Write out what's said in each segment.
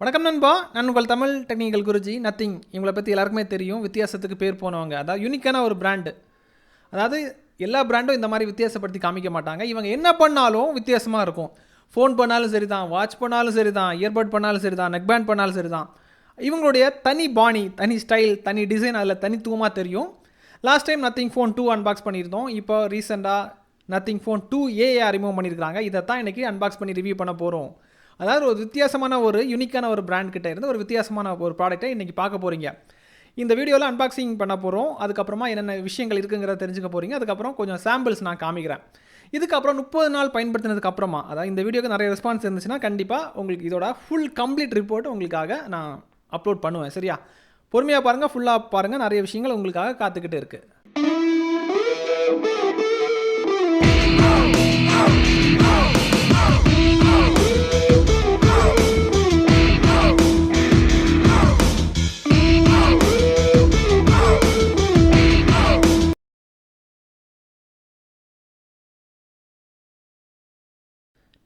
வணக்கம் நண்பா. நான் உங்கள் தமிழ் டெக்னிக்கல் குருஜி நத்திங். இவங்களை பற்றி எல்லாருக்குமே தெரியும். வித்தியாசத்துக்கு பேர் போனவங்க. அதாவது யூனிக்கான ஒரு பிராண்டு அதாவது எல்லா பிராண்டும் இந்த மாதிரி வித்தியாசப்படுத்தி காமிக்க மாட்டாங்க. இவங்க என்ன பண்ணாலும் வித்தியாசமாக இருக்கும். ஃபோன் பண்ணாலும் சரி தான் வாட்ச் பண்ணாலும் சரி தான் இயர்பட் பண்ணாலும் சரி தான் நெக் பேண்ட் பண்ணாலும் சரி தான் இவங்களுடைய தனி பாணி தனி ஸ்டைல் தனி டிசைன் அதில் தனித்துவமாக தெரியும். Last time Nothing phone two unbox பண்ணியிருந்தோம். இப்போ ரீசெண்டாக nothing phone two AR remove பண்ணியிருக்காங்க இதை தான் இன்றைக்கி அன்பாக்ஸ் பண்ணி ரிவ்யூ பண்ண போகிறோம் அதாவது ஒரு வித்தியாசமான ஒரு யூனிக்கான ஒரு பிராண்ட் கிட்ட இருந்து ஒரு வித்தியாசமான ஒரு ப்ராடக்ட்டை இன்றைக்கி பார்க்க போகிறீங்க இந்த வீடியோவில் அன்பாக்சிங் பண்ண போகிறோம் அதுக்கப்புறமா என்னென்ன விஷயங்கள் இருக்குங்கிறத தெரிஞ்சுக்க போகிறீங்க அதுக்கப்புறம் கொஞ்சம் சாம்பிள்ஸ் நான் காமிக்கிறேன். இதுக்கப்புறம் முப்பது நாள் பயன்படுத்தினதுக்கு அப்புறமா அதாவது இந்த வீடியோக்கு நிறைய ரெஸ்பான்ஸ் இருந்துச்சுன்னா கண்டிப்பாக உங்களுக்கு இதோட ஃபுல் கம்ப்ளீட் ரிப்போர்ட் உங்களுக்காக நான் அப்லோட் பண்ணுவேன். சரியா? பொறுமையாக பாருங்கள் ஃபுல்லாக பாருங்கள் நிறைய விஷயங்கள் உங்களுக்காக காத்துக்கிட்டு இருக்குது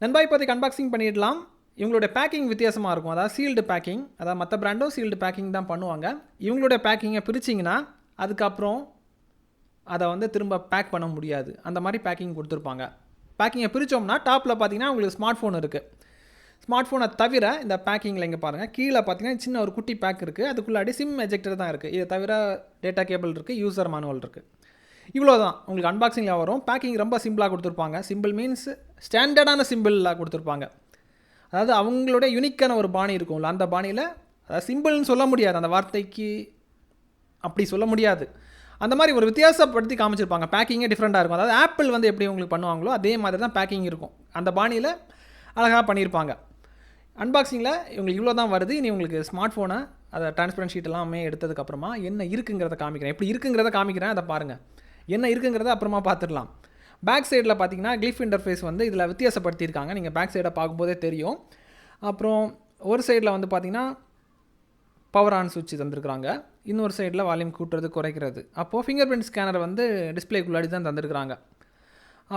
நண்பா இப்போதைக்கு அன்பாக்சிங் பண்ணிடலாம். இவங்களுடைய பேக்கிங் வித்தியாசமாக இருக்கும். அதாவது சீல்டு பேக்கிங் அதாவது மற்ற பிராண்டும் சீல்டு பேக்கிங் தான் பண்ணுவாங்க. இவங்களுடைய பேக்கிங்கை பிரிச்சிங்கன்னா அதுக்கப்புறம் அதை வந்து திரும்ப பேக் பண்ண முடியாது. அந்த மாதிரி பேக்கிங் கொடுத்துருப்பாங்க. பேக்கிங்கை பிரித்தோம்னா டாப்பில் பார்த்தீங்கன்னா உங்களுக்கு ஸ்மார்ட் ஃபோன் இருக்குது ஸ்மார்ட் ஃபோனை தவிர இந்த பேக்கிங்கில் இங்கே பாருங்கள் கீழே பார்த்தீங்கன்னா சின்ன ஒரு குட்டி பேக் இருக்குது அதுக்குள்ளாடி சிம் எஜெக்டர் தான் இருக்குது இதை தவிர டேட்டா கேபிள் இருக்குது யூசர் மேனுவல் இருக்குது இவ்வளோ தான் உங்களுக்கு அன்பாக்சிங்கில் வரும். பேக்கிங் ரொம்ப சிம்பிளாக கொடுத்துருப்பாங்க. சிம்பிள் மீன்ஸ் ஸ்டாண்டர்டான சிம்பிளாக கொடுத்துருப்பாங்க. அதாவது அவங்களோட யுனிக்கான ஒரு பாணி இருக்கும்ல அந்த பாணியில் அதாவது சிம்பிள்னு சொல்ல முடியாது. அந்த வார்த்தைக்கு அப்படி சொல்ல முடியாது. அந்த மாதிரி ஒரு வித்தியாசப்படுத்தி காமிச்சிருப்பாங்க. பேக்கிங்கே டிஃப்ரெண்ட்டாக இருக்கும். அதாவது ஆப்பிள் வந்து எப்படி உங்களுக்கு பண்ணுவாங்களோ அதே மாதிரி தான் பேக்கிங் இருக்கும். அந்த பாணியில் அழகாக பண்ணியிருப்பாங்க அன்பாக்சிங்கில் இவங்களுக்கு இவ்வளோ தான் வருது. இனி உங்களுக்கு ஸ்மார்ட் ஃபோனை அதை டிரான்ஸ்பரன்ட் ஷீட் எல்லாமே எடுத்ததுக்கப்புறமா என்ன இருக்குங்கிறத காமிக்கிறேன். எப்படி இருக்குங்கிறத காமிக்கிறேன். அதை பாருங்கள் என்ன இருக்குங்கிறத அப்புறமா பார்த்துடலாம். பேக் சைடில் பார்த்தீங்கன்னா கிளிஃப் இன்டர்ஃபேஸ் வந்து இதில் வித்தியாசப்படுத்தியிருக்காங்க. நீங்கள் பேக் சைடை பார்க்கும்போதே தெரியும். அப்புறம் ஒரு சைடில் வந்து பார்த்தீங்கன்னா பவர் ஆன் சுவிட்ச் தந்திருக்கிறாங்க. இன்னொரு சைடில் வால்யூம் கூட்டுறது குறைக்கிறது. அப்போது ஃபிங்கர் பிரிண்ட் ஸ்கேனர் வந்து டிஸ்பிளேக்குள்ளாடி தான் தந்திருக்கிறாங்க.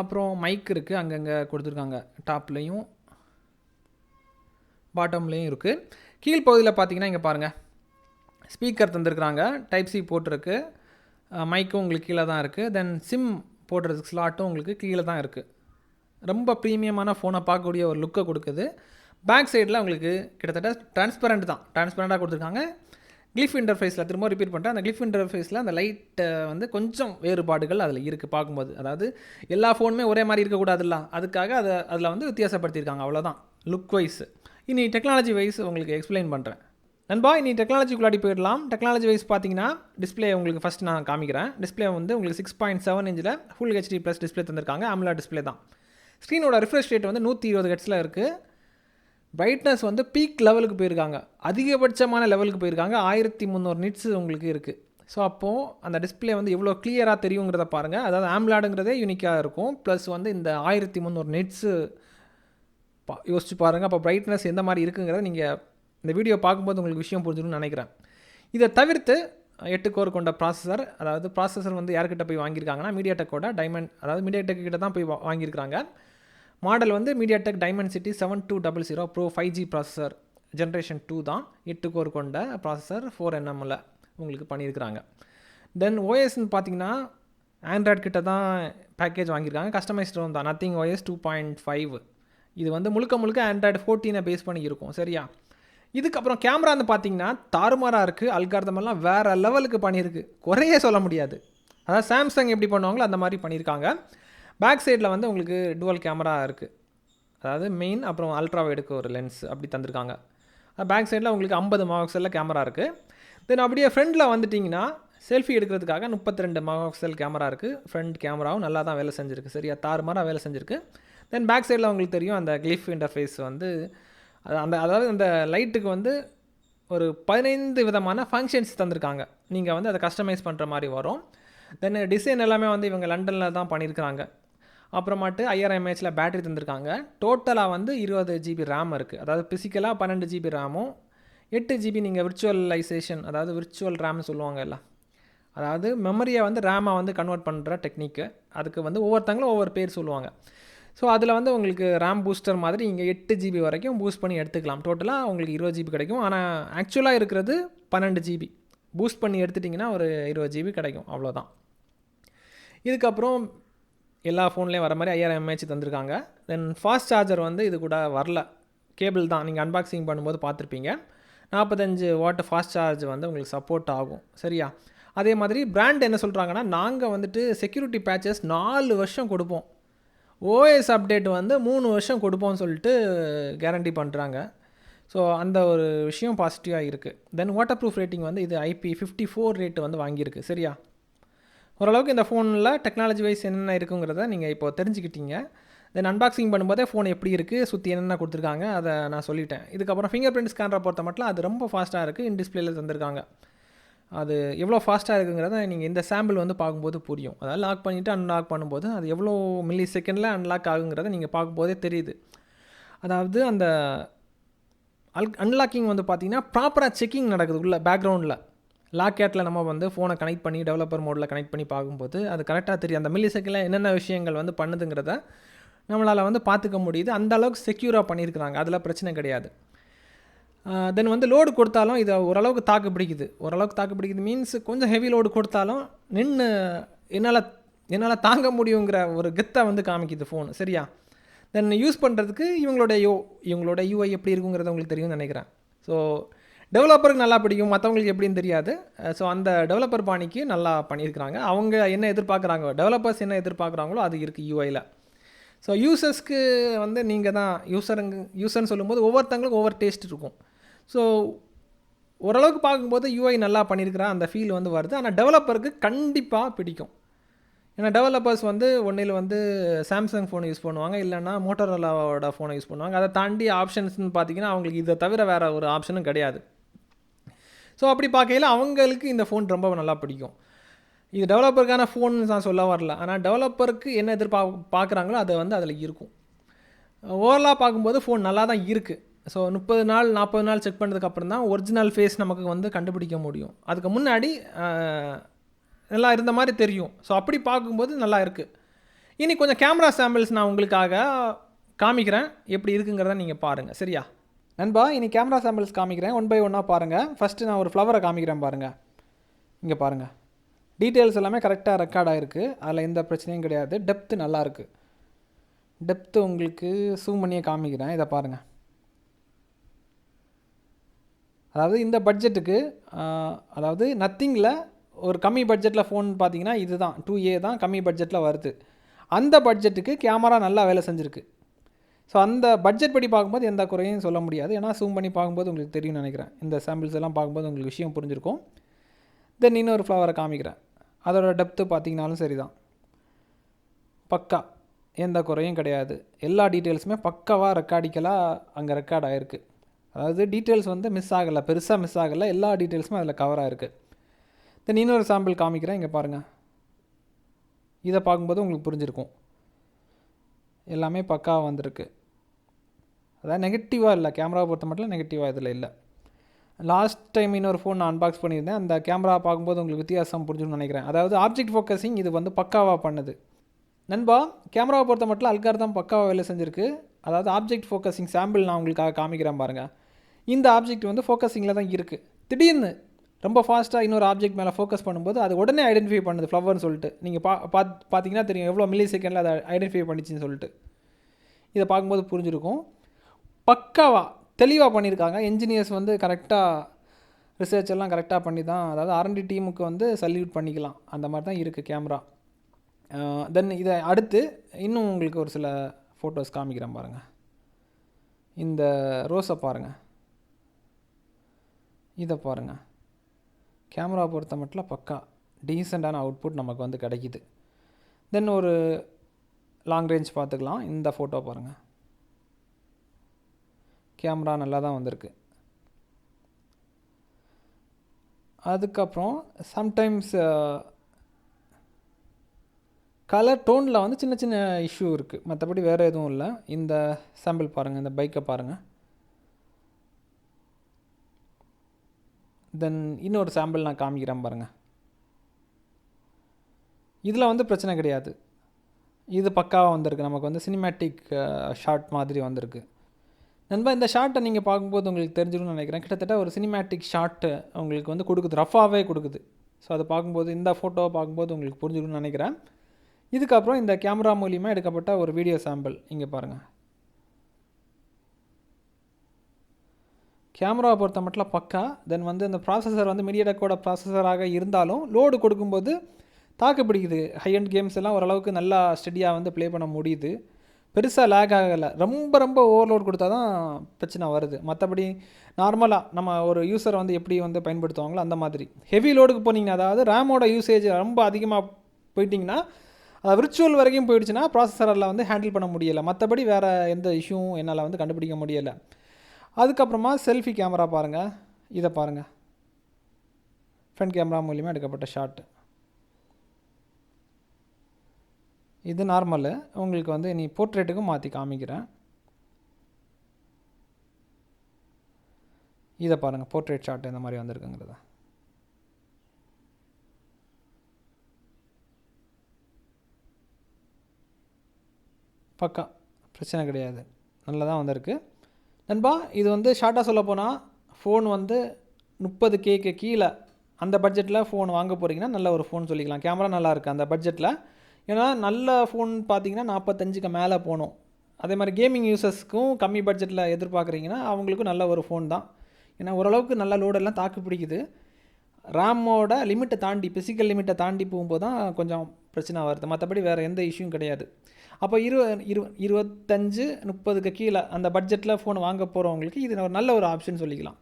அப்புறம் மைக் இருக்குது அங்கங்கே கொடுத்துருக்காங்க. டாப்லேயும் பாட்டம்லேயும் இருக்குது கீழ்ப்பகுதியில் பார்த்தீங்கன்னா இங்கே பாருங்கள் ஸ்பீக்கர் தந்திருக்கிறாங்க. டைப் சி போட்டிருக்கு. மைக்கும் உங்களுக்கு கீழே தான் இருக்குது தென் சிம் போடுறதுக்கு ஸ்லாட்டும் உங்களுக்கு கீழே தான் இருக்குது ரொம்ப ப்ரீமியமான ஃபோனை பார்க்கக்கூடிய ஒரு லுக்கை கொடுக்குது. பேக் சைடில் உங்களுக்கு கிட்டத்தட்ட டிரான்ஸ்பரண்ட் தான். டிரான்ஸ்பரண்ட்டாக கொடுத்துருக்காங்க. கிளிஃப் இன்டர்ஃபேஸில் திரும்ப ரிப்பீட் பண்ணுறேன் அந்த கிளிஃப் இன்டர்ஃபேஸில் அந்த லைட்டை வந்து கொஞ்சம் வேறுபாடுகள் அதில் இருக்குது பார்க்கும்போது. அதாவது எல்லா ஃபோனுமே ஒரே மாதிரி இருக்கக்கூடாதுல்ல. அதுக்காக அதை அதில் வந்து வித்தியாசப்படுத்தியிருக்காங்க. அவ்வளோதான் லுக் வைஸ் இனி டெக்னாலஜி வைஸ் உங்களுக்கு எக்ஸ்பிளைன் பண்ணுறேன் நண்பா இனி டெக்னாலஜிக்குள்ளாடி போயிடலாம். டெக்னாலஜி வைஸ் பார்த்தீங்கன்னா டிஸ்பிளே உங்களுக்கு ஃபஸ்ட் நான் காமிக்கிறேன். டிஸ்பிளே வந்து உங்களுக்கு சிக்ஸ் பாயிண்ட் செவன் இன்ச்சில் ஃபுல் ஹெச்டி ப்ளஸ் டிஸ்பிளே தந்திருக்காங்க. அம்லா டிஸ்பிளே தான். ஸ்க்ரீனோட ரிஃப்ரெஷ் ரேட் வந்து நூற்றி இருபது ஹெட்ஸில் இருக்குது பிரைட்னஸ் வந்து பீக் லெவலுக்கு போயிருக்காங்க. அதிகபட்சமான லெவலுக்கு போயிருக்காங்க. ஆயிரத்தி முந்நூறு நிட்ஸ் உங்களுக்கு இருக்குது ஸோ அப்போது அந்த டிஸ்பிளே வந்து எவ்வளோ கிளியராக தெரியுங்கிறத பாருங்கள் அதாவது ஆம்லாடுங்கிறதே யூனிக்காக இருக்கும். ப்ளஸ் வந்து இந்த ஆயிரத்தி முந்நூறு நிட்ஸு பா யோசிச்சு பாருங்கள் அப்போ பிரைட்னஸ் எந்த மாதிரி இருக்குங்கிறத நீங்கள் இந்த வீடியோ பார்க்கும்போது உங்களுக்கு விஷயம் புரிஞ்சிடும்னு நினைக்கிறேன். இதை தவிர்த்து எட்டு கோர் கொண்ட ப்ராசஸர் அதாவது ப்ராசஸர் வந்து யார்கிட்ட போய் வாங்கியிருக்காங்கன்னா மீடியா டெக்கோட டைமண்ட் அதாவது மீடியா டெக் கிட்ட தான் போய் வாங்கியிருக்காங்க மாடல் வந்து MediaTek Dimensity seven two double zero pro five G processor generation two தான். எட்டு கோர் கொண்ட ப்ராசஸர் ஃபோர் என்எம்மில் உங்களுக்கு பண்ணியிருக்கிறாங்க. தென் ஓஎஸ்ன்னு பார்த்தீங்கன்னா ஆண்ட்ராய்ட் கிட்ட தான் பேக்கேஜ் வாங்கியிருக்காங்க. கஸ்டமைஸ்டு தான். Nothing OS two point five இது வந்து முழுக்க முழுக்க ஆண்ட்ராய்டு ஃபோர்டீனை பேஸ் பண்ணி இருக்கும். சரியா? இதுக்கப்புறம் கேமரா வந்து பார்த்தீங்கன்னா தாறுமாறாக இருக்குது அல்கார்தமெல்லாம் வேறு லெவலுக்கு பண்ணியிருக்கு. குறையே சொல்ல முடியாது. அதாவது சாம்சங் எப்படி பண்ணுவாங்களோ அந்த மாதிரி பண்ணியிருக்காங்க. பேக் சைடில் வந்து உங்களுக்கு டுவல் கேமரா இருக்குது அதாவது மெயின் அப்புறம் அல்ட்ரா வைடுக்கு ஒரு லென்ஸ் அப்படி தந்திருக்காங்க. பேக் சைடில் உங்களுக்கு ஐம்பது மெகாபிக்சலில் கேமரா இருக்குது தென் அப்படியே ஃப்ரண்டில் வந்துட்டிங்கன்னா செல்ஃபி எடுக்கிறதுக்காக முப்பத்தி ரெண்டு மெகாபிக்சல் கேமரா இருக்குது ஃப்ரண்ட் கேமராவும் நல்லா தான் வேலை செஞ்சுருக்கு. சரியா? தாறுமாறாக வேலை செஞ்சுருக்கு. தென் பேக் சைடில் உங்களுக்கு தெரியும் அந்த கிளிஃப் இன்டர்ஃபேஸ் வந்து அந்த அதாவது அந்த லைட்டுக்கு வந்து ஒரு பதினைந்து விதமான ஃபங்க்ஷன்ஸ் தந்திருக்காங்க. நீங்கள் வந்து அதை கஸ்டமைஸ் பண்ணுற மாதிரி வரும். தென் டிசைன் எல்லாமே வந்து இவங்க லண்டனில் தான் பண்ணியிருக்கிறாங்க அப்புறமாட்டு ஐயாயிரம் எம்ஏஹெச்சில் பேட்டரி தந்திருக்காங்க. டோட்டலாக வந்து இருபது ஜிபி ரேம் இருக்குது அதாவது ஃபிசிக்கலாக பன்னெண்டு ஜிபி ரேமும் எட்டு ஜிபி நீங்கள் விர்ச்சுவலைசேஷன் அதாவது விர்ச்சுவல் ரேம்னு சொல்லுவாங்க எல்லாம் அதாவது மெமரியை வந்து ரேமாக வந்து கன்வெர்ட் பண்ணுற டெக்னிக்கு அதுக்கு வந்து ஒவ்வொருத்தங்களும் ஒவ்வொரு பேர் சொல்லுவாங்க. ஸோ அதில் வந்து உங்களுக்கு ரேம் பூஸ்டர் மாதிரி இங்கே எட்டு ஜிபி வரைக்கும் பூஸ்ட் பண்ணி எடுத்துக்கலாம். டோட்டலாக உங்களுக்கு இருபது ஜிபி கிடைக்கும். ஆனால் ஆக்சுவலாக இருக்கிறது பன்னெண்டு ஜிபி பூஸ்ட் பண்ணி எடுத்துட்டிங்கன்னா ஒரு இருபது ஜிபி கிடைக்கும். அவ்வளோதான் இதுக்கப்புறம் எல்லா ஃபோன்லேயும் வர மாதிரி ஐயாயிரம் எம்ஏஹெச் தந்திருக்காங்க. தென் ஃபாஸ்ட் சார்ஜர் வந்து இது கூட வரல. கேபிள் தான். நீங்கள் அன்பாக்சிங் பண்ணும்போது பார்த்துருப்பீங்க. நாற்பத்தஞ்சு வாட் ஃபாஸ்ட் சார்ஜ் வந்து உங்களுக்கு சப்போர்ட் ஆகும். சரியா? அதே மாதிரி பிராண்ட் என்ன சொல்கிறாங்கன்னா நாங்கள் வந்துட்டு செக்யூரிட்டி பேச்சஸ் நாலு வருஷம் கொடுப்போம். ஓஎஸ் அப்டேட் வந்து மூணு வருஷம் கொடுப்போம்னு சொல்லிட்டு கேரண்டி பண்ணுறாங்க ஸோ அந்த ஒரு விஷயம் பாசிட்டிவாக இருக்குது தென் வாட்டர் ப்ரூஃப் ரேட்டிங் வந்து இது ஐபி ஃபிஃப்டி ஃபோர் ரேட் வந்து வாங்கியிருக்கு. சரியா? ஓரளவுக்கு இந்த ஃபோனில் டெக்னாலஜி வைஸ் என்னென்ன இருக்குங்கிறத நீங்கள் இப்போ தெரிஞ்சுக்கிட்டீங்க. தென் அன்பாக்சிங் பண்ணும்போதே ஃபோன் எப்படி இருக்குது சுற்றி என்னென்ன கொடுத்துருக்காங்க அதை நான் சொல்லிட்டேன். இதுக்கப்புறம் ஃபிங்கர் பிரிண்ட் ஸ்கேனரை பொறுத்த மட்டும் அது ரொம்ப ஃபாஸ்ட்டாக இருக்குது இன் டிஸ்பிளேல தந்திருக்காங்க. அது எவ்வளோ ஃபாஸ்ட்டாக இருக்குங்கிறத நீங்கள் இந்த சாம்பிள் வந்து பார்க்கும்போது புரியும். அதாவது லாக் பண்ணிவிட்டு அன்லாக் பண்ணும்போது அது எவ்வளோ மில்லி செகண்டில் அன்லாக் ஆகுங்கிறத நீங்கள் பார்க்கும்போதே தெரியுது. அதாவது அந்த அல் அன்லாக்கிங் வந்து பார்த்தீங்கன்னா ப்ராப்பராக செக்கிங் நடக்குது உள்ள பேக்ரவுண்டில் லாக்கேட்டில் நம்ம வந்து ஃபோனை கனெக்ட் பண்ணி டெவலப்பர் மோடில் கனெக்ட் பண்ணி பார்க்கும்போது அது கரெக்டாக தெரியும். அந்த மில்லி செகண்டில் என்னென்ன விஷயங்கள் வந்து பண்ணுதுங்கிறத நம்மளால் வந்து பார்த்துக்க முடியுது. அந்த அளவுக்கு செக்யூராக பண்ணியிருக்கிறாங்க. அதில் பிரச்சனை கிடையாது. தென் வந்து லோடு கொடுத்தாலும் இதை ஓரளவுக்கு தாக்கு பிடிக்குது. ஓரளவுக்கு தாக்கு பிடிக்குது மீன்ஸ் கொஞ்சம் ஹெவி லோடு கொடுத்தாலும் நின்று என்னால் என்னால் தாங்க முடியுங்கிற ஒரு கெத்தை வந்து காமிக்குது ஃபோன் சரியா? தென் யூஸ் பண்ணுறதுக்கு இவங்களோட யோ இவங்களோட யூஐ எப்படி இருக்குங்கிறது உங்களுக்கு தெரியும்னு நினைக்கிறேன். ஸோ டெவலப்பருக்கு நல்லா பிடிக்கும் மற்றவங்களுக்கு எப்படின்னு தெரியாது. ஸோ அந்த டெவலப்பர் பாணிக்கு நல்லா பண்ணியிருக்கிறாங்க. அவங்க என்ன எதிர்பார்க்குறாங்க டெவலப்பர்ஸ் என்ன எதிர்பார்க்குறாங்களோ அது இருக்குது யூஐயில் ஸோ யூசர்ஸ்க்கு வந்து நீங்கள் தான் யூசருங்க யூசர்னு சொல்லும்போது ஒவ்வொருத்தங்களுக்கும் ஒவ்வொரு டேஸ்ட் இருக்கும். ஸோ ஓரளவுக்கு பார்க்கும்போது யூஐ நல்லா பண்ணியிருக்கிறான் அந்த ஃபீல் வந்து வருது. ஆனால் டெவலப்பருக்கு கண்டிப்பாக பிடிக்கும். ஏன்னா டெவலப்பர்ஸ் வந்து ஒன்றில் வந்து சாம்சங் ஃபோனை யூஸ் பண்ணுவாங்க இல்லைன்னா மோட்டரோலாவோட ஃபோனை யூஸ் பண்ணுவாங்க. அதை தாண்டி ஆப்ஷன்ஸ்னு பார்த்தீங்கன்னா அவங்களுக்கு இதை தவிர வேறு ஒரு ஆப்ஷனும் கிடையாது. ஸோ அப்படி பார்க்கையில் அவங்களுக்கு இந்த ஃபோன் ரொம்ப நல்லா பிடிக்கும். இது டெவலப்பருக்கான ஃபோன் நான் சொல்ல வரல. ஆனால் டெவலப்பருக்கு என்ன எதிர்பார்க்க பார்க்குறாங்களோ அதை வந்து அதில் இருக்கும். ஓவரலாக பார்க்கும்போது ஃபோன் நல்லா தான் இருக்குது ஸோ முப்பது நாள் நாற்பது நாள் செக் பண்ணதுக்கப்புறம் தான் ஒரிஜினல் ஃபேஸ் நமக்கு வந்து கண்டுபிடிக்க முடியும். அதுக்கு முன்னாடி நல்லா இருந்த மாதிரி தெரியும். ஸோ அப்படி பார்க்கும்போது நல்லா இருக்குது இனி கொஞ்சம் கேமரா சாம்பிள்ஸ் நான் உங்களுக்காக காமிக்கிறேன். எப்படி இருக்குங்கிறத நீங்கள் பாருங்கள் சரியா? நண்பா இனி கேமரா சாம்பிள்ஸ் காமிக்கிறேன். ஒன் பை ஒன்னாக பாருங்கள் ஃபஸ்ட்டு நான் ஒரு ஃப்ளவரை காமிக்கிறேன் பாருங்கள் இங்கே பாருங்கள் டீட்டெயில்ஸ் எல்லாமே கரெக்டாக ரெக்கார்ட் ஆகிருக்கு அதில் எந்த பிரச்சனையும் கிடையாது. டெப்த்து நல்லாயிருக்கு டெப்த்து உங்களுக்கு சூம் பண்ணியே காமிக்கிறேன். இதை பாருங்கள் அதாவது இந்த பட்ஜெட்டுக்கு அதாவது நத்திங்கில் ஒரு கம்மி பட்ஜெட்டில் ஃபோன் பார்த்தீங்கன்னா இது தான் டூ ஏ தான் கம்மி பட்ஜெட்டில் வருது. அந்த பட்ஜெட்டுக்கு கேமரா நல்லா வேலை செஞ்சுருக்கு. ஸோ அந்த பட்ஜெட் படி பார்க்கும்போது எந்த குறையும் சொல்ல முடியாது. ஏன்னா சூம் பண்ணி பார்க்கும்போது உங்களுக்கு தெரியும் நினைக்கிறேன். இந்த சாம்பிள்ஸ் எல்லாம் பார்க்கும்போது உங்களுக்கு விஷயம் புரிஞ்சிருக்கும். தென் இன்னொரு ஃப்ளவரை காமிக்கிறேன். அதோட டெப்த்து பார்த்தீங்கனாலும் சரி தான் பக்கா. எந்த குறையும் கிடையாது. எல்லா டீட்டெயில்ஸுமே பக்காவாக ரெக்கார்டிக்கலாக அங்கே ரெக்கார்ட் ஆகிருக்கு அதாவது டீட்டெயில்ஸ் வந்து மிஸ் ஆகலை பெருசாக மிஸ் ஆகலை எல்லா டீட்டெயில்ஸுமே அதில் கவராக இருக்குது தென் இன்னொரு சாம்பிள் காமிக்கிறேன் இங்கே பாருங்கள் இதை பார்க்கும்போது உங்களுக்கு புரிஞ்சிருக்கும். எல்லாமே பக்காவாக வந்திருக்கு. அதாவது நெகட்டிவாக இல்லை கேமராவை பொறுத்த மட்டும் நெகட்டிவாக இதில் இல்லை. லாஸ்ட் டைம் இன்னொரு ஃபோன் நான் அன்பாக்ஸ் பண்ணியிருந்தேன் அந்த கேமரா பார்க்கும்போது உங்களுக்கு வித்தியாசம் புரிஞ்சுன்னு நினைக்கிறேன். அதாவது ஆப்ஜெக்ட் ஃபோக்கஸிங் இது வந்து பக்காவாக பண்ணுது. நண்பா கேமராவை பொறுத்த மட்டும் அல்கார் தான் பக்காவாக வேலை செஞ்சுருக்கு. அதாவது ஆப்ஜெக்ட் ஃபோக்கஸிங் சாம்பிள் நான் உங்களுக்காக காமிக்கிறேன் பாருங்கள் இந்த ஆப்ஜெக்ட் வந்து ஃபோக்கஸிங்கில் தான் இருக்குது திடீர்னு ரொம்ப ஃபாஸ்ட்டாக இன்னொரு ஆப்ஜெக்ட் மேலே ஃபோக்கஸ் பண்ணும்போது அது உடனே ஐடென்டிஃபை பண்ணுது ஃப்ளவர்னு சொல்லிட்டு. நீங்கள் பா பாத் பார்த்தீங்கன்னா தெரியும் எவ்வளோ மில்லி செகண்டில் அதை ஐடென்டிஃபை பண்ணிச்சின்னு சொல்லிட்டு. இதை பார்க்கும்போது புரிஞ்சிருக்கும். பக்காவாக தெளிவாக பண்ணியிருக்காங்க. என்ஜினியர்ஸ் வந்து கரெக்டாக ரிசர்ச் எல்லாம் கரெக்டாக பண்ணி தான் அதாவது ஆர்என்டி டீமுக்கு வந்து சல்யூட் பண்ணிக்கலாம். அந்த மாதிரி தான் இருக்குது கேமரா தென் இதை அடுத்து இன்னும் உங்களுக்கு ஒரு சில ஃபோட்டோஸ் காமிக்கிறேன் பாருங்கள் இந்த ரோஸை பாருங்கள் இதை பாருங்கள் கேமரா பொறுத்த மட்டும் பக்கா டீசெண்டான அவுட்புட் நமக்கு வந்து கிடைக்கிது. தென் ஒரு லாங் ரேஞ்ச் பார்த்துக்கலாம். இந்த ஃபோட்டோ பாருங்கள் கேமரா நல்லா தான் வந்திருக்கு. அதுக்கப்புறம் சம்டைம்ஸ் கலர் டோனில் வந்து சின்ன சின்ன இஷ்யூ இருக்குது மற்றபடி வேறு எதுவும் இல்லை. இந்த சாம்பிள் பாருங்கள் இந்த பைக்கை பாருங்கள் தென் இன்னொரு சாம்பிள் நான் காமிக்கிறேன் பாருங்கள் இதில் வந்து பிரச்சனை கிடையாது. இது பக்காவாக வந்திருக்கு. நமக்கு வந்து சினிமேட்டிக் ஷாட் மாதிரி வந்திருக்கு. நண்பா இந்த ஷார்ட்டை நீங்கள் பார்க்கும்போது உங்களுக்கு தெரிஞ்சிடும்னு நினைக்கிறேன். கிட்டத்தட்ட ஒரு சினிமேட்டிக் ஷார்ட்டு உங்களுக்கு வந்து கொடுக்குது. ரஃபாகவே கொடுக்குது. ஸோ அதை பார்க்கும்போது இந்த ஃபோட்டோவை பார்க்கும்போது உங்களுக்கு புரிஞ்சிடும்னு நினைக்கிறேன். இதுக்கப்புறம் இந்த கேமரா மூலியமாக எடுக்கப்பட்ட ஒரு வீடியோ சாம்பிள் இங்கே பாருங்கள் கேமராவை பொறுத்த மட்டும் பக்கா. தென் வந்து இந்த ப்ராசஸர் வந்து மீடியாடெக்கோட ப்ராசஸராக இருந்தாலும் லோடு கொடுக்கும்போது தாக்கு பிடிக்குது. ஹையண்ட் கேம்ஸ் எல்லாம் ஓரளவுக்கு நல்லா ஸ்டெடியாக வந்து ப்ளே பண்ண முடியுது. பெருசாக லேக் ஆகலை. ரொம்ப ரொம்ப ஓவர்லோட் கொடுத்தா தான் பிரச்சனை வருது. மற்றபடி நார்மலாக நம்ம ஒரு யூஸரை வந்து எப்படி வந்து பயன்படுத்துவாங்களோ அந்த மாதிரி. ஹெவி லோடுக்கு போனீங்கன்னா அதாவது ரேமோட யூசேஜ் ரொம்ப அதிகமாக போயிட்டிங்கன்னா அது விர்ச்சுவல் வரைக்கும் போயிடுச்சுன்னா ப்ராசஸரில் வந்து ஹேண்டில் பண்ண முடியலை. மற்றபடி வேறு எந்த இஷ்யூவும் என்னால் வந்து கண்டுபிடிக்க முடியலை. அதுக்கப்புறமா செல்ஃபி கேமரா பாருங்கள் இதை பாருங்கள் ஃப்ரண்ட் கேமரா மூலியமாக எடுக்கப்பட்ட ஷாட்டு இது நார்மலு உங்களுக்கு வந்து நீ போர்ட்ரேட்டுக்கும் மாற்றி காமிக்கிறேன். இதை பாருங்கள் போர்ட்ரேட் ஷாட் இந்த மாதிரி வந்திருக்குங்கிறத. பக்கா பிரச்சனை கிடையாது. நல்லா தான் வந்திருக்கு. நண்பா இது வந்து ஷார்ட்டாக சொல்ல போனால் ஃபோன் வந்து முப்பது கேக்கு கீழே அந்த பட்ஜெட்டில் ஃபோன் வாங்க போகிறீங்கன்னா நல்ல ஒரு ஃபோன் சொல்லிக்கலாம். கேமரா நல்லா இருக்குது அந்த பட்ஜெட்டில் ஏன்னா நல்ல ஃபோன் பார்த்தீங்கன்னா நாற்பத்தஞ்சுக்கு மேலே போகணும். அதே மாதிரி கேமிங் யூசர்ஸ்க்கும் கம்மி பட்ஜெட்டில் எதிர்பார்க்குறீங்கன்னா அவங்களுக்கும் நல்ல ஒரு ஃபோன் தான். ஏன்னா ஓரளவுக்கு நல்ல லோடெல்லாம் தாக்கு பிடிக்குது. ரேமோட லிமிட்டை தாண்டி ஃபிசிக்கல் லிமிட்டை தாண்டி போகும்போது தான் கொஞ்சம் பிரச்சனை வருது. மற்றபடி வேறு எந்த இஷ்யூவும் கிடையாது. அப்போ இரு இரு இருபத்தஞ்சு முப்பதுக்கு கீழே அந்த பட்ஜெட்டில் ஃபோன் வாங்க போகிறவங்களுக்கு இது ஒரு நல்ல ஒரு ஆப்ஷன் சொல்லிக்கலாம்.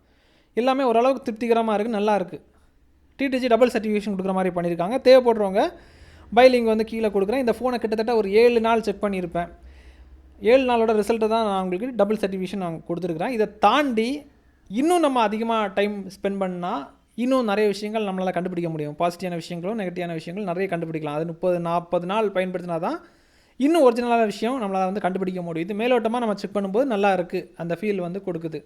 எல்லாமே ஓரளவுக்கு திருப்திகரமாக இருக்குது நல்லா இருக்குது டிடிஜி டபுள் சர்டிஃபிகேஷன் கொடுக்குற மாதிரி பண்ணியிருக்காங்க. தேவைப்படுறவங்க பைலிங் வந்து கீழே கொடுக்குறேன். இந்த ஃபோனை கிட்டத்தட்ட ஒரு ஏழு நாள் செக் பண்ணியிருப்பேன். ஏழு நாளோட ரிசல்ட்டை தான் நான் உங்களுக்கு டபுள் சர்டிஃபிகேஷன் நான் கொடுத்துருக்குறேன். இதை தாண்டி இன்னும் நம்ம அதிகமாக டைம் ஸ்பெண்ட் பண்ணால் இன்னும் நிறைய விஷயங்கள் நம்மளால் கண்டுபிடிக்க முடியும். பாசிட்டிவான விஷயங்களும் நெகட்டிவான விஷயங்களும் நிறைய கண்டுபிடிக்கலாம். அது முப்பது நாற்பது நாள் பயன்படுத்தினா தான் இன்னும் ஒரிஜினலான விஷயம் நம்மளால் வந்து கண்டுபிடிக்க முடியுது மேலோட்டமாக நம்ம செக் பண்ணும்போது நல்லா இருக்குது அந்த ஃபீல் வந்து கொடுக்குது.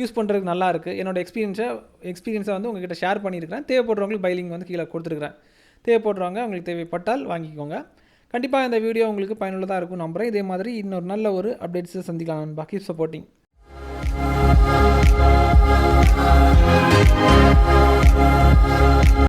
யூஸ் பண்ணுறதுக்கு நல்லா இருக்குது என்னோடய எக்ஸ்பீரியன்ஸை எக்ஸ்பீரியன்ஸை வந்து உங்ககிட்ட ஷேர் பண்ணியிருக்கிறேன். தேவைப்படுறவங்களுக்கு பைலிங் வந்து கீழே கொடுத்துருக்குறேன். தேவைப்படுறவங்க உங்களுக்கு தேவைப்பட்டால் வாங்கிக்கோங்க. கண்டிப்பாக இந்த வீடியோ உங்களுக்கு பயனுள்ளதாக இருக்கும் நம்புகிறேன் இதே மாதிரி இன்னொரு நல்ல ஒரு அப்டேட்ஸை சந்திக்கலாம். நண்பா. Keep supporting